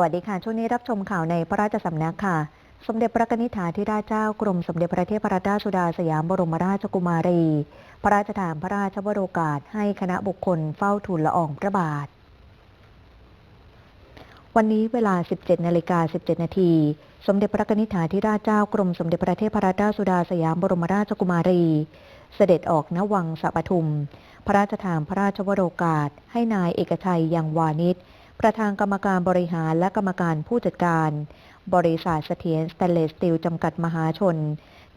สวัสดีค่ะ ช่วงนี้รับชมข่าวในพระราชสำนักค่ะ สมเด็จพระนิธิถาธิราชเจ้ากรมสมเด็จพระเทพรัตนราชสุดาสยามบรมราชกุมารี พระราชทานพระราชวโรกาสให้คณะบุคคลเฝ้าทูลละอองพระบาท วันนี้เวลา 17นาฬิกา17 นาทีสมเด็จพระนิธิถาธิราชเจ้ากรมสมเด็จพระเทพรัตนราชสุดาสยามบรมราชกุมารี เสด็จออกณวังสัปทุม พระราชทานพระราชวโรกาสให้นายเอกชัยยังวานิช ประธานกรรมการบริหารและกรรมการผู้จัดการ บริษัทเสถียรสแตนเลสสตีลจำกัดมหาชน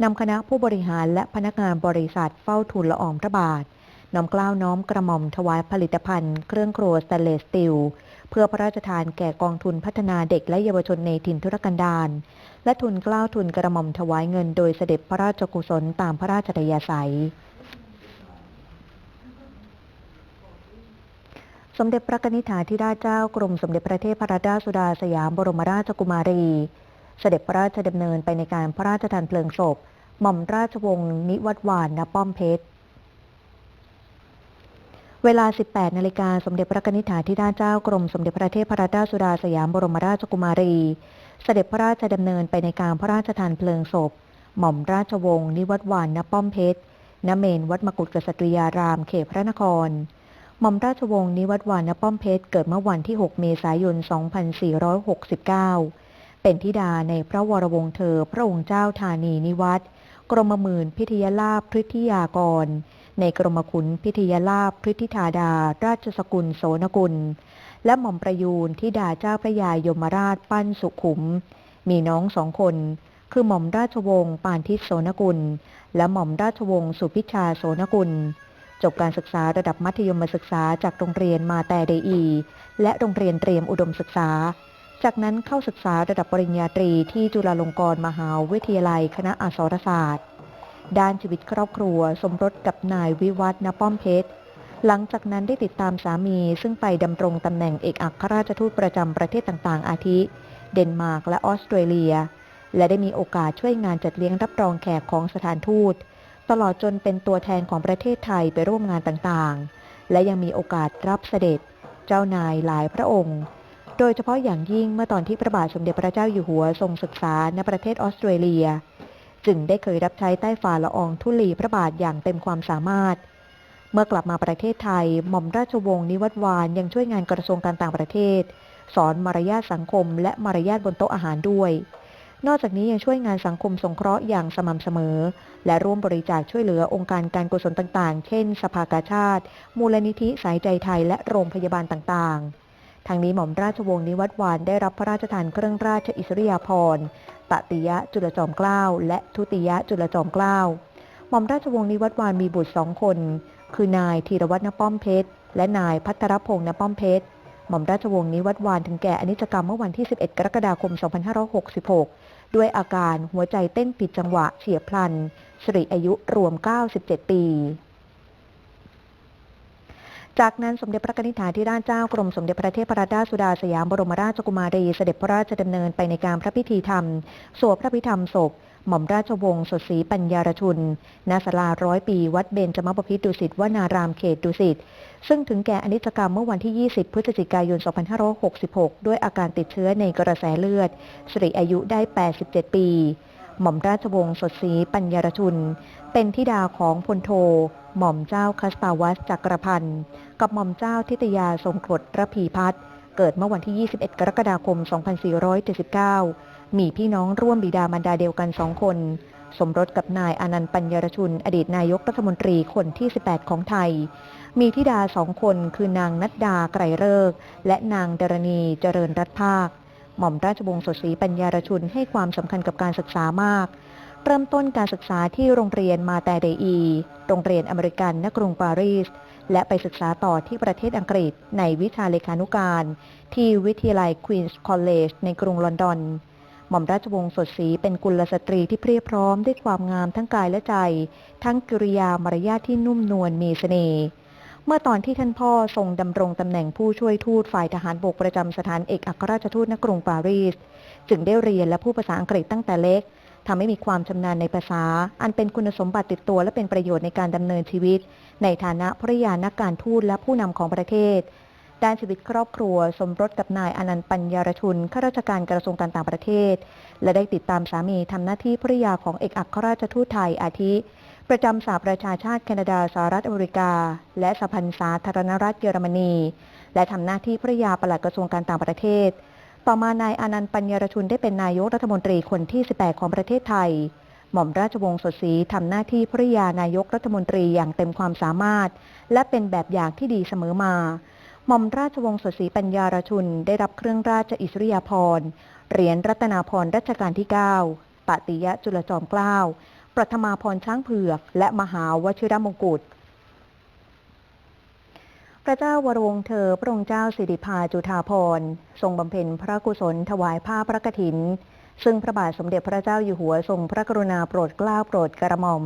นำคณะผู้บริหารและพนักงานบริษัทเฝ้าทูลละอองพระบาทน้อมเกล้าวน้อมกระหม่อมถวายผลิตภัณฑ์เครื่องครัวสแตนเลสสตีลเพื่อพระราชทานแก่กองทุนพัฒนาเด็กและเยาวชนในถิ่นทุรกันดารและทุนเกล้าวทุนกระหม่อมถวายเงินโดยเสด็จพระราชกุศลตามพระราชดยาศัย สมเด็จพระนิธิถาธิราชเจ้ากรมสมเด็จพระเทพรัตนราชสุดาสยามบรมราชกุมารี เสด็จพระราชดำเนินไปในการพระราชทานเพลิงศพ หม่อมราชวงศ์นิวัตวานณป้อมเพชร เวลา 18 นาฬิกาสมเด็จพระนิธิถาธิราชเจ้ากรมสมเด็จพระเทพรัตนราชสุดาสยามบรมราชกุมารี เสด็จพระราชดำเนินไปในการพระราชทานเพลิงศพ หม่อมราชวงศ์นิวัตวานณป้อมเพชรณเมนวัดมกุฎกษัตริยารามเขตพระนคร หม่อมราชวงศ์นิวัตวานณป้อมเพชรเกิดเมื่อวันที่ 6 เมษายน 2469 เป็นธิดาในพระวรวงศ์เธอ พระองค์เจ้าธานีนิวัตกรมหมื่นพิทยาลาภพฤทธิยากร ในกรมขุนพิทยาลาภพฤทธิธาดา ราชสกุลโสนกุล และหม่อมประยูนธิดาเจ้าพระยายมราชปั้นสุขุม มีน้องสองคน คือหม่อมราชวงศ์ปานทิตโสนกุล และหม่อมราชวงศ์สุพิชาโสนกุล จบการศึกษาระดับมัธยมศึกษาจากโรงเรียนมาแต่เดอี และโรงเรียนเตรียมอุดมศึกษา จากนั้นเข้าศึกษาระดับปริญญาตรีที่จุฬาลงกรณ์มหาวิทยาลัย คณะอักษรศาสตร์ ด้านชีวิตครอบครัว สมรสกับนายวิวัฒนป้อมเพชร หลังจากนั้นได้ติดตามสามีซึ่งไปดำรงตำแหน่งเอกอัครราชทูตประจำประเทศต่างๆ อาทิ เดนมาร์กและออสเตรเลีย และได้มีโอกาสช่วยงานจัดเลี้ยงรับรองแขกของสถานทูต ตลอดจนเป็นตัวแทนของประเทศไทยไปร่วมงานต่างๆ และยังมีโอกาสรับเสด็จเจ้านายหลายพระองค์ โดยเฉพาะอย่างยิ่งเมื่อตอนที่พระบาทสมเด็จพระเจ้าอยู่หัวทรงศึกษาในประเทศออสเตรเลีย จึงได้เคยรับใช้ใต้ฝ่าละอองธุลีพระบาทอย่างเต็มความสามารถ เมื่อกลับมาประเทศไทยหม่อมราชวงศ์นิวัตวานยังช่วยงานกระทรวงการต่างประเทศ สอนมารยาทสังคม และมารยาทบนโต๊ะอาหารด้วย นอกจากนี้ยังช่วยงานสังคมสงเคราะห์อย่างสม่ำเสมอ และร่วมบริจาคช่วยเหลือองค์การการกุศลต่างๆ เช่น สภากาชาติ มูลนิธิสายใจไทยและโรงพยาบาลต่างๆ ทางนี้หม่อมราชวงศ์นิวัตวานได้รับพระราชทานเครื่องราชอิสริยาภรณ์ตติยะจุลจอมเกล้าและทุติยะจุลจอมเกล้าหม่อมราชวงศ์นิวัตวานมีบุตรสองคน คือนายธีรวัฒนป้อมเพชร และนายพัทรพงษ์นป้อมเพชร หม่อมราชวงศ์นิวัตวานถึงแก่อนิจกรรมเมื่อวันที่ 11 กรกฎาคม 2566 ด้วยอาการหัวใจเต้นผิดจังหวะเฉียบพลันสิริอายุรวม 97 ปีจากนั้นสมเด็จพระนิธิถาธิราชเจ้ากรมสมเด็จพระเทพรัตนราชสุดาสยามบรมราชกุมารีเสด็จพระราชดำเนินไปในการพระพิธีธรรม สวดพระพิธรรมศพ หม่อมราชวงศ์สดศรีปัญญารชุนณศาลาร้อยปี วัดเบญจมบพิตรดุสิตวนารามเขตดุสิต ซึ่งถึงแก่อนิจกรรมเมื่อวันที่ 20 พฤศจิกายน 2566 ด้วยอาการติดเชื้อในกระแสเลือดสิริอายุได้ 87 ปี หม่อมราชวงศ์สดศรีปัญญารชุน เป็นธิดาของพลโท หม่อมเจ้าคัสตาวัสจักรพันธ์กับหม่อมเจ้าทิตยาทรงกรดระพีพัฒน์เกิดเมื่อวันที่ 21 กรกฎาคม 2479 มีพี่น้องร่วมบิดามารดาเดียวกันสองคน สมรสกับนายอนันต์ปัญญรชุน อดีตนายกรัฐมนตรีคนที่ 18 ของไทย มีธิดาสองคนคือนางนัดดาไกรเลิก และนางดารณีเจริญรัตภาค หม่อมราชวงศ์สดศรีปัญญารชุนให้ความสำคัญกับการศึกษามาก เริ่มต้นการศึกษาที่โรงเรียนมาแต่เดอี โรงเรียนอเมริกันณกรุงปารีสและไปศึกษาต่อที่ประเทศอังกฤษในวิชาเลขานุการ ที่วิทยาลัยควีนส์คอลเลจในกรุงลอนดอน หม่อมราชวงศ์สดศรีเป็นกุลสตรีที่เพรียบพร้อมด้วยความงามทั้งกายและใจ ทั้งกิริยามารยาทที่นุ่มนวลมีเสน่ห์เมื่อตอนที่ท่านพ่อทรงดำรงตำแหน่งผู้ช่วยทูตฝ่ายทหารบกประจำสถานเอกอัครราชทูตณกรุงปารีส จึงได้เรียนและพูดภาษาอังกฤษตั้งแต่เล็กทำให้มีความชำนาญในภาษา อันเป็นคุณสมบัติติดตัวและเป็นประโยชน์ในการดำเนินชีวิต ในฐานะภริยานักการทูตและผู้นำของประเทศ ด้านชีวิตครอบครัว สมรสกับนายอนันต์ปัญญารชุนข้าราชการกระทรวงการต่างประเทศ และได้ติดตามสามีทำหน้าที่ภริยาของเอกอัครราชทูตไทยอาทิ ประจำสหประชาชาติแคนาดาสหรัฐอเมริกา และสหพันธ์สาธารณรัฐเยอรมนี และทำหน้าที่ภริยาปลัดกระทรวงการต่างประเทศ ต่อมานายอนันต์ปัญญารชุนได้เป็นนายกรัฐมนตรีคนที่ 18 ของประเทศไทย หม่อมราชวงศ์สดศรีทำหน้าที่ภริยานายกรัฐมนตรีอย่างเต็มความสามารถ และเป็นแบบอย่างที่ดีเสมอมา หม่อมราชวงศ์สดศรีปัญญารชุนได้รับเครื่องราชอิสริยาภรณ์เหรียญรัตนาภรณ์รัชกาลที่ 9 ปฏิยะจุลจอมเกล้าประธมาพรช้างเผือก และมหาวชิรมงกุฎพระเจ้าวรวงเธอพระองค์เจ้าสิริภาจุฑาภรณ์ทรงบำเพ็ญพระกุศลถวายผ้าพระกฐิน ซึ่งพระบาทสมเด็จพระเจ้าอยู่หัวทรงพระกรุณาโปรดเกล้าโปรดกระหม่อม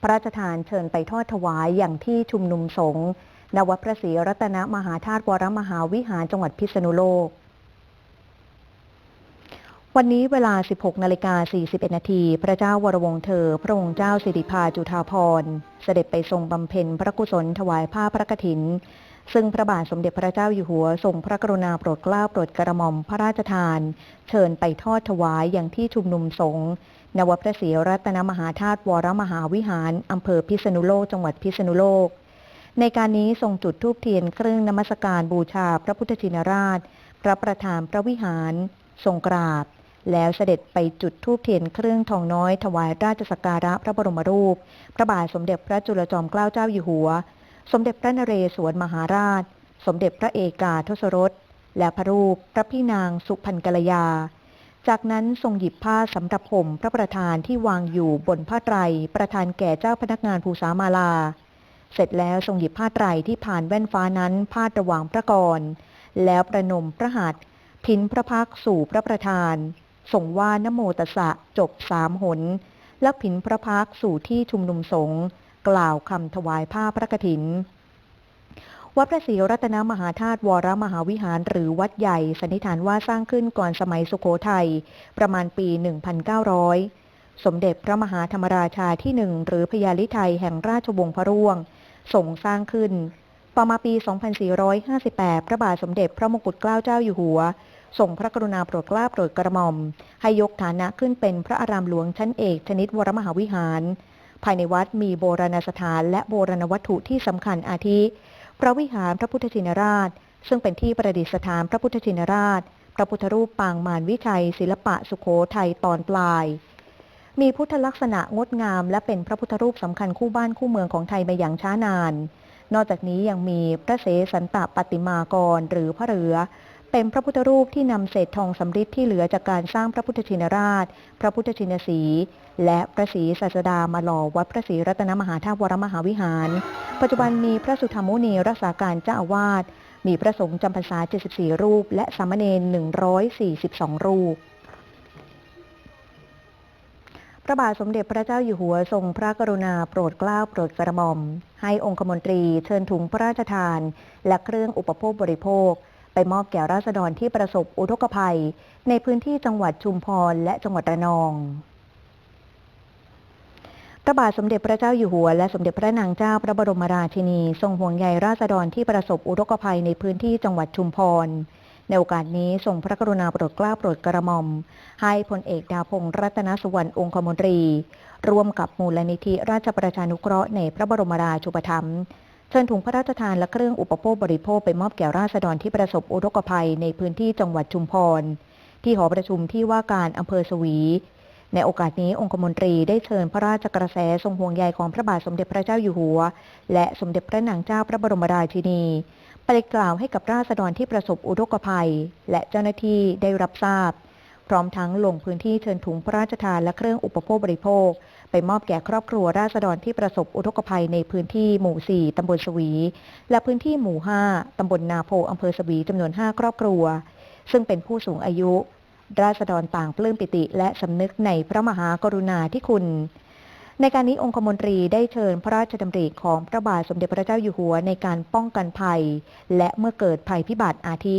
พระราชทานเชิญไปทอดถวายอย่างที่ชุมนุมสงฆ์ ณวัดพระศรีรัตนมหาธาตุวรมหาวิหารจังหวัดพิษณุโลก วันนี้เวลา 16นาฬิกา41นาทีพระเจ้าวรวงเธอ พระองค์เจ้าสิริภาจุฑาภรณ์เสด็จไปทรงบำเพ็ญพระกุศลถวายผ้าพระกฐิน ซึ่งพระบาทสมเด็จพระเจ้าอยู่หัวทรงพระกรุณาโปรดเกล้าโปรดกระหม่อมพระราชทาน เชิญไปทอดถวายอย่างที่ชุมนุมสงฆ์ณวัดพระศรีรัตนมหาธาตุวรมหาวิหารอำเภอพิษณุโลกจังหวัดพิษณุโลก ในการนี้ทรงจุดธูปเทียนเครื่องนมัสการบูชาพระพุทธชินราช พระประธานพระวิหาร ทรงกราบ แล้วเสด็จไปจุดธูปเทียนเครื่องทองน้อย ถวายราชสักการะพระบรมรูป พระบาทสมเด็จพระจุลจอมเกล้าเจ้าอยู่หัว สมเด็จพระนเรศวรมหาราช สมเด็จพระเอกาทศรส และพระรูปพระพี่นางสุพรรณกัลยาจากนั้นทรงหยิบผ้าสำหรับห่มพระประธานที่วางอยู่บนผ้าไตรประธานแก่เจ้าพนักงานภูษามาลา เสร็จแล้วทรงหยิบผ้าไตรที่ผ่านแว่นฟ้านั้นพาดระหว่างพระกร แล้วประนมพระหัตถ์พินพระพักสู่พระประธานส่งว่านโมตสะจบสามหน แล้วผินพระพักสู่ที่ชุมนุมสงฆ์กล่าวคำถวายผ้าพระกฐิน วัดพระศรีรัตนมหาธาตุวรมหาวิหารหรือวัดใหญ่สันนิษฐานว่าสร้างขึ้นก่อนสมัยสุโขทัยประมาณปี 1900 สมเด็จพระมหาธรรมราชาที่หนึ่งหรือพญาลิไทยแห่งราชวงศ์พระร่วง ทรงสร้างขึ้น ต่อมาปี 2458 พระบาทสมเด็จพระมงกุฎเกล้าเจ้าอยู่หัวทรงพระกรุณาโปรดเกล้าโปรดกระหม่อม ให้ยกฐานะขึ้นเป็นพระอารามหลวงชั้นเอกชนิดวรมหาวิหาร ภายในวัดมีโบราณสถานและโบราณวัตถุที่สำคัญอาทิ พระวิหารพระพุทธชินราช ซึ่งเป็นที่ประดิษฐานพระพุทธชินราช พระพุทธรูปปางมารวิชัย ศิลปะสุโขทัยตอนปลาย มีพุทธลักษณะงดงาม และเป็นพระพุทธรูปสำคัญคู่บ้านคู่เมืองของไทยมาอย่างช้านาน นอกจากนี้ยังมีพระเสสันตปฏิมากรหรือพระเรือ เป็นพระพุทธรูปที่นำเศษทองสำริดที่เหลือจากการสร้างพระพุทธชินราช พระพุทธชินสี และพระศรีศาสดามาหล่อวัดพระศรีรัตนมหาธาตุวรมหาวิหาร ปัจจุบันมีพระสุธรรมมุนีรักษาการเจ้าอาวาสมีพระสงฆ์จำพรรษา 74 รูป และสามเณร142 รูป พระบาทสมเด็จพระเจ้าอยู่หัวทรงพระกรุณาโปรดเกล้าโปรดกระหม่อม ให้องคมนตรีเชิญถุงพระราชทาน และเครื่องอุปโภคบริโภค ไปมอบแก่ราษฎรที่ประสบอุทกภัย ในพื้นที่จังหวัดชุมพรและจังหวัดระนองพระบาทสมเด็จพระเจ้าอยู่หัวและสมเด็จพระนางเจ้าพระบรมราชินี ทรงห่วงใยราษฎรที่ประสบอุทกภัยในพื้นที่จังหวัดชุมพร ในโอกาสนี้ทรงพระกรุณาโปรดเกล้าโปรดกระหม่อม ให้พลเอกดาวพงษ์รัตนสุวรรณองคมนตรี ร่วมกับมูลนิธิราชประชานุเคราะห์ในพระบรมราชูปถัมภ์เชิญถุงพระราชทานและเครื่องอุปโภคบริโภคไปมอบแก่ราษฎรที่ประสบอุทกภัยในพื้นที่จังหวัดชุมพร ที่หอประชุมที่ว่าการอำเภอสวี ในโอกาสนี้องคมนตรีได้เชิญพระราชกระแสทรงห่วงใยของพระบาทสมเด็จพระเจ้าอยู่หัว และสมเด็จพระนางเจ้าพระบรมราชินี ไปกล่าวให้กับราษฎรที่ประสบอุทกภัย และเจ้าหน้าที่ได้รับทราบ พร้อมทั้งลงพื้นที่เชิญถุงพระราชทานและเครื่องอุปโภคบริโภค ไปมอบแก่ครอบครัวราษฎรที่ประสบอุทกภัยในพื้นที่หมู่ 4 ตำบลสวี และพื้นที่หมู่ 5 ตำบลนาโพอำเภอสวีจำนวน 5 ครอบครัว ซึ่งเป็นผู้สูงอายุ ราษฎรต่างปลื้มปิติและสำนึกในพระมหากรุณาธิคุณ ในการนี้องคมนตรีได้เชิญพระราชดำริของพระบาทสมเด็จพระเจ้าอยู่หัวในการป้องกันภัย และเมื่อเกิดภัยพิบัติอาทิ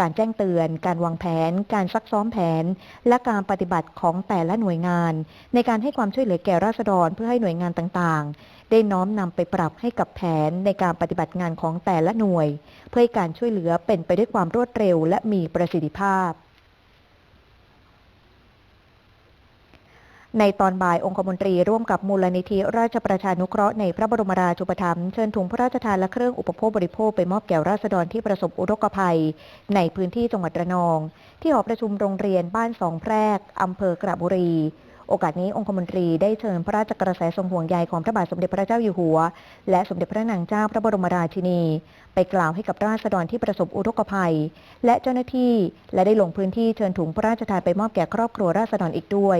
การแจ้งเตือน การวางแผน การซักซ้อมแผน และการปฏิบัติของแต่ละหน่วยงาน ในการให้ความช่วยเหลือแก่ราษฎรเพื่อให้หน่วยงานต่างๆ ได้น้อมนำไปปรับให้กับแผนในการปฏิบัติงานของแต่ละหน่วย เพื่อให้การช่วยเหลือเป็นไปด้วยความรวดเร็วและมีประสิทธิภาพ ในตอนบ่ายองคมนตรีร่วมกับมูลนิธิราชประชานุเคราะห์ในพระบรมราชูปถัมภ์เชิญถุงพระราชทานและเครื่องอุปโภคบริโภคไปมอบแก่ราษฎรที่ประสบอุทกภัย ในพื้นที่จังหวัดระนอง ที่หอประชุมโรงเรียนบ้านสองแพรกอำเภอกระบุรี โอกาสนี้องคมนตรีได้เชิญพระราชกระแสทรงห่วงใยของพระบาทสมเด็จพระเจ้าอยู่หัว และสมเด็จพระนางเจ้าพระบรมราชินี ไปกล่าวให้กับราษฎรที่ประสบอุทกภัย และเจ้าหน้าที่ และได้ลงพื้นที่เชิญถุงพระราชทานไปมอบแก่ครอบครัวราษฎรอีกด้วย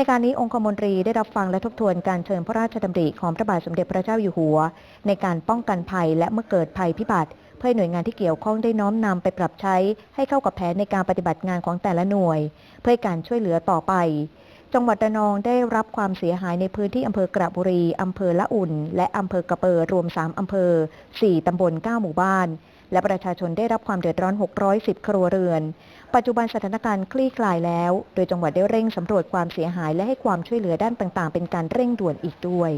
ในการนี้องคมนตรีได้รับฟังและทบทวนการเชิญพระราชดำริของพระบาทสมเด็จพระเจ้าอยู่หัว ในการป้องกันภัยและเมื่อเกิดภัยพิบัติ เพื่อหน่วยงานที่เกี่ยวข้องได้น้อมนำไปปรับใช้ให้เข้ากับแผนในการปฏิบัติงานของแต่ละหน่วย เพื่อการช่วยเหลือต่อไป จังหวัดระนองได้รับความเสียหายในพื้นที่อำเภอกระบุรีอำเภอละอุ่น และอำเภอกระเปอรวม 3อำเภอ 4ตำบล 9 หมู่บ้าน และประชาชนได้รับความเดือดร้อน 610 ครัวเรือน ปัจจุบันสถานการณ์คลี่คลายแล้ว โดยจังหวัดได้เร่งสำรวจความเสียหายและให้ความช่วยเหลือด้านต่างๆ เป็นการเร่งด่วนอีกด้วย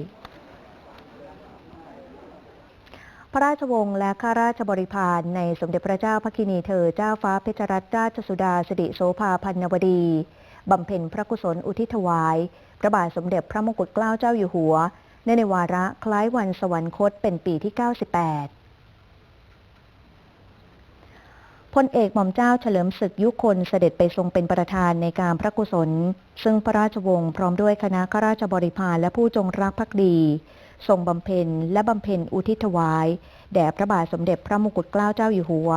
พระราชวงศ์และข้าราชบริพารในสมเด็จพระเจ้าพระกินีเธอเจ้าฟ้าเพชรรัตนราชสุดาสิริโสภาพันวดี บำเพ็ญพระกุศลอุทิศถวาย พระบาทสมเด็จพระมงกุฎเกล้าเจ้าอยู่หัว ในในวาระคล้ายวันสวรรคตเป็นปีที่ 98 พลเอกหม่อมเจ้าเฉลิมศึกยุคนเสด็จไปทรงเป็นประธานในการพระกุศล ซึ่งพระราชวงศ์พร้อมด้วยคณะข้าราชบริพารและผู้จงรักภักดี ทรงบำเพ็ญและบำเพ็ญอุทิศถวาย แด่พระบาทสมเด็จพระมงกุฎเกล้าเจ้าอยู่หัว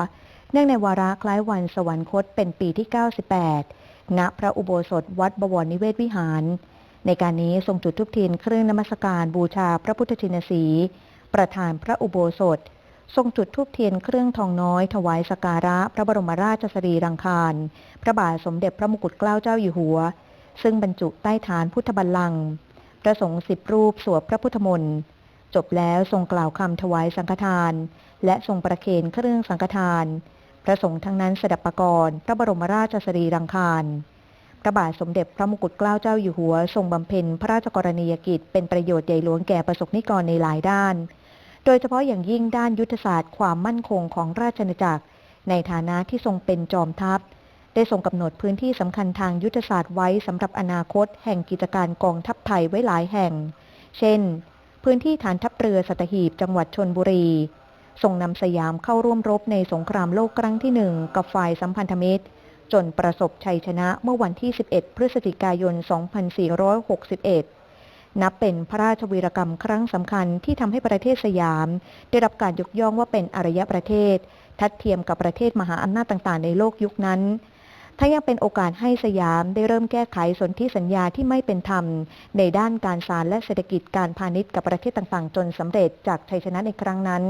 เนื่องในวาระคล้ายวันสวรรคตเป็นปีที่ 98 ณ พระอุโบสถวัดบวรนิเวศวิหาร ในการนี้ทรงจุดทุกเทียนเครื่องนมัสการบูชาพระพุทธชินสี ประธานพระอุโบสถ ทรงจุดธูปเทียนเครื่องทองน้อย ถวายสการะ พระบรมราชสรีรังคาร พระบาทสมเด็จพระมงกุฎเกล้าเจ้าอยู่หัว ซึ่งบรรจุใต้ฐานพุทธบัลลังก์พระสงฆ์สิบรูปสวดพระพุทธมนต์จบแล้วทรงกล่าวคำถวายสังฆทาน และทรงประเคนเครื่องสังฆทาน พระสงฆ์ทั้งนั้นสดับประกรณ์พระบรมราชสรีรังคารพระบาทสมเด็จพระมงกุฎเกล้าเจ้าอยู่หัว ทรงบำเพ็ญพระราชกรณียกิจเป็นประโยชน์ใหญ่หลวงแก่ประสบนิกรในหลายด้าน โดยเฉพาะอย่างยิ่งด้านยุทธศาสตร์ความมั่นคงของราชอาณาจักร ในฐานะที่ทรงเป็นจอมทัพ ได้ทรงกำหนดพื้นที่สำคัญทางยุทธศาสตร์ไว้สำหรับอนาคต แห่งกิจการกองทัพไทยไว้หลายแห่ง เช่น พื้นที่ฐานทัพเรือสัตหีบจังหวัดชนบุรีทรงนำสยามเข้าร่วมรบในสงครามโลกครั้งที่หนึ่งกับฝ่ายสัมพันธมิตร จนประสบชัยชนะเมื่อวันที่ 11 พฤศจิกายน 2461 นับเป็นพระราชวีรกรรมครั้งสำคัญที่ทำให้ประเทศสยาม ได้รับการยกย่องว่าเป็นอารยประเทศ ทัดเทียมกับประเทศมหาอำนาจต่างๆ ในโลกยุคนั้นทั้งยังเป็นโอกาสให้สยามได้เริ่มแก้ไขสนธิสัญญาที่ไม่เป็นธรรม ในด้านการสารและเศรษฐกิจการพาณิชย์กับประเทศต่างๆ จนสำเร็จจากชัยชนะในครั้งนั้น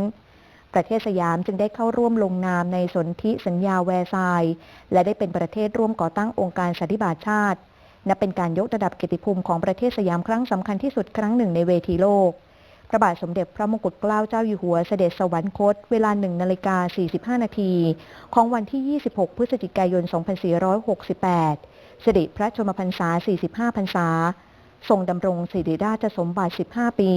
ประเทศสยามจึงได้เข้าร่วมลงนามในสนธิสัญญาแวร์ซายน์และได้เป็นประเทศร่วมก่อตั้งองค์การสันติบาตชาติ นับเป็นการยกระดับเกียรติภูมิของประเทศสยามครั้งสำคัญที่สุดครั้งหนึ่งในเวทีโลก พระบาทสมเด็จพระมงกุฎเกล้าเจ้าอยู่หัวเสด็จสวรรคต เวลา1นาฬิกา45 นาทีของวันที่ 26 พฤศจิกายน 2468เสด็จพระชนมพรรษา 45 พรรษา ทรงดำรงสิริราชสมบัติ 15 ปี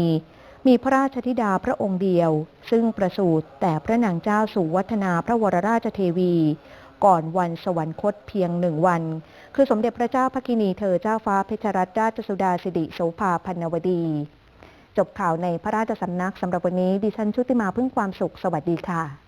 มีพระราชธิดาพระองค์เดียว ซึ่งประสูติแต่พระนางเจ้าสู่วัฒนาพระวรราชเทวี ก่อนวันสวรรคตเพียงหนึ่งวัน คือสมเด็จพระเจ้าพระกินีเธอเจ้าฟ้าเพชรรัตนราชสุดาสิริโสภาพันนวดี จบข่าวในพระราชสำนักสำหรับวันนี้ดิฉันชุติมาพึ่งความสุขสวัสดีค่ะ